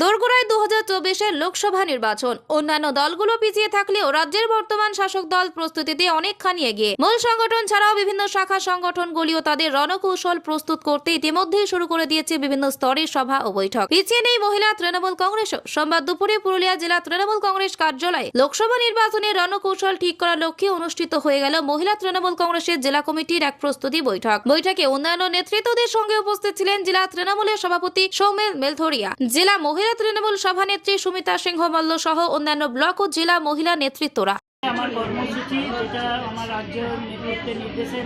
দোরগোড়ায় দু হাজার লোকসভা নির্বাচন। অন্যান্য দলগুলো পিছিয়ে থাকলেও রাজ্যের বর্তমান শাসক দল প্রস্তুতিতে অনেকখানি এগিয়ে। মূল সংগঠন ছাড়াও বিভিন্ন শাখা সংগঠনগুলিও তাদের রণকৌশল প্রস্তুত করতে ইতিমধ্যেই শুরু করে দিয়েছে বিভিন্ন স্তরের সভা ও বৈঠক। পিছিয়ে নেই মহিলা তৃণমূল কংগ্রেসও। সোমবার দুপুরে পুরুলিয়া জেলা তৃণমূল কংগ্রেস কার্যালয়ে লোকসভা নির্বাচনের রণকৌশল ঠিক করার লক্ষ্যে অনুষ্ঠিত হয়ে গেল মহিলা তৃণমূল কংগ্রেসের জেলা কমিটির এক প্রস্তুতি বৈঠক। বৈঠকে অন্যান্য নেতৃত্বদের সঙ্গে উপস্থিত ছিলেন জেলা তৃণমূলের সভাপতি সৌমেন মেলথরিয়া। জেলা মহিলা তৃণমূল সভানেত্রী সুমিতা সিংহ মল্ল সহ অন্যান্য ব্লক ও জেলা মহিলা নেতৃত্বরা। আমার কর্মসূচি, যেটা আমার রাজ্য নেতৃত্বের নির্দেশে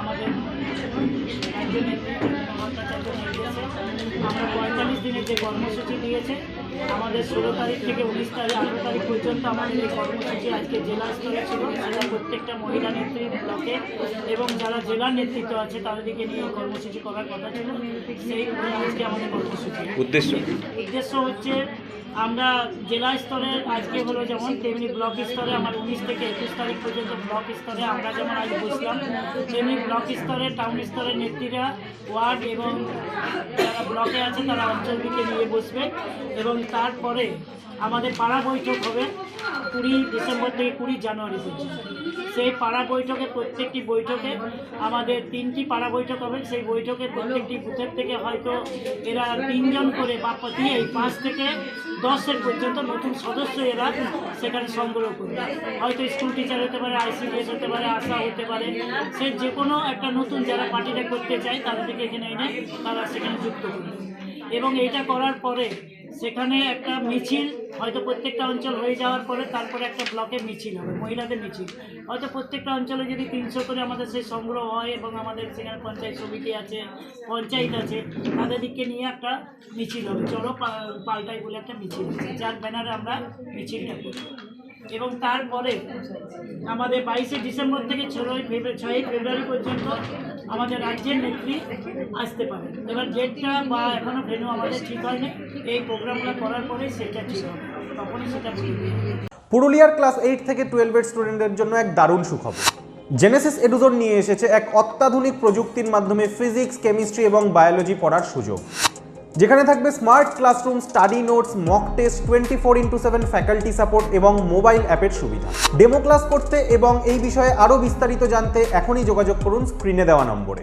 আমাদের রাজ্য নেতৃত্ব আমরা পঁয়তাল্লিশ দিনের যে কর্মসূচি দিয়েছে আমাদের ষোলো তারিখ থেকে উনিশ তারিখ আঠেরো তারিখ পর্যন্ত আমাদের এই কর্মসূচি আজকে জেলা স্তরে ছিল। সেটা প্রত্যেকটা মহিলা নেত্রী ব্লকে এবং যারা জেলার নেতৃত্ব আছে তাদেরকে নিয়ে কর্মসূচি করার কথা ছিল। সেই আজকে আমাদের কর্মসূচি। উদ্দেশ্য উদ্দেশ্য হচ্ছে আমরা জেলা স্তরে আজকে হলো যেমন তেমনি ব্লক স্তরে আমার উনিশ থেকে একুশ তারিখ পর্যন্ত ব্লক স্তরে আমরা যেমন আজ বসলাম তেমনি ব্লক স্তরে টাউন স্তরের নেত্রীরা ওয়ার্ড এবং ব্লকে আছে, তারা অঞ্চলটিকে নিয়ে বসবে এবং তারপরে আমাদের পাড়া বৈঠক হবে কুড়ি ডিসেম্বর থেকে কুড়ি জানুয়ারি পর্যন্ত। সেই পাড়া বৈঠকে, প্রত্যেকটি বৈঠকে আমাদের তিনটি পাড়া বৈঠক হবে। সেই বৈঠকে প্রত্যেকটি বুথের থেকে হয়তো এরা তিনজন করে বা দিয়ে পাঁচ থেকে দশের পর্যন্ত নতুন সদস্য এরা সেখানে সংগ্রহ করবে। হয়তো স্কুল টিচার হতে পারে, আইসিডিএস হতে পারে, আশা হতে পারে। সে যে কোনো একটা নতুন যারা পার্টিটা করতে চায় তাদেরকে এখানে এনে তারা সেখানে যুক্ত এবং এইটা করার পরে সেখানে একটা মিছিল, হয়তো প্রত্যেকটা অঞ্চল হয়ে যাওয়ার পরে তারপরে একটা ব্লকে মিছিল হবে, মহিলাদের মিছিল। হয়তো প্রত্যেকটা অঞ্চলে যদি তিনশো করে আমাদের সেই সংগ্রহ হয় এবং আমাদের সেখানে পঞ্চায়েত সমিতি আছে, পঞ্চায়েত আছে তাদেরকে নিয়ে একটা মিছিল হবে। চলো পাল্টাই বলে একটা মিছিল যার ব্যানারে আমরা মিছিলটা করি। এবং তারপরে আমাদের বাইশে ডিসেম্বর থেকে ছয়ই ফেব্রুয়ারি ছয়ই ফেব্রুয়ারি পর্যন্ত আমাদের রাজ্যের নেত্রী আসতে পারে। এবার ডেটটা বা এখনও ভেনু আমাদের ঠিক হয়নি। এই প্রোগ্রামগুলো করার পরে সেটা ঠিক হবে। তখনই সেটা পুরুলিয়ার ক্লাস এইট থেকে টুয়েলভের স্টুডেন্টদের জন্য এক দারুণ সুখবর। জেনেসিস এডুজোন নিয়ে এসেছে এক অত্যাধুনিক প্রযুক্তির মাধ্যমে ফিজিক্স কেমিস্ট্রি এবং বায়োলজি পড়ার সুযোগ। যেখানে থাকবে smart classroom study notes mock test twenty four into seven faculty support এবং মোবাইল অ্যাপের সুবিধা। ডেমো ক্লাস করতে এবং এই বিষয়ে আরও বিস্তারিত জানতে এখনই যোগাযোগ করুন স্ক্রিনে দেওয়া নম্বরে।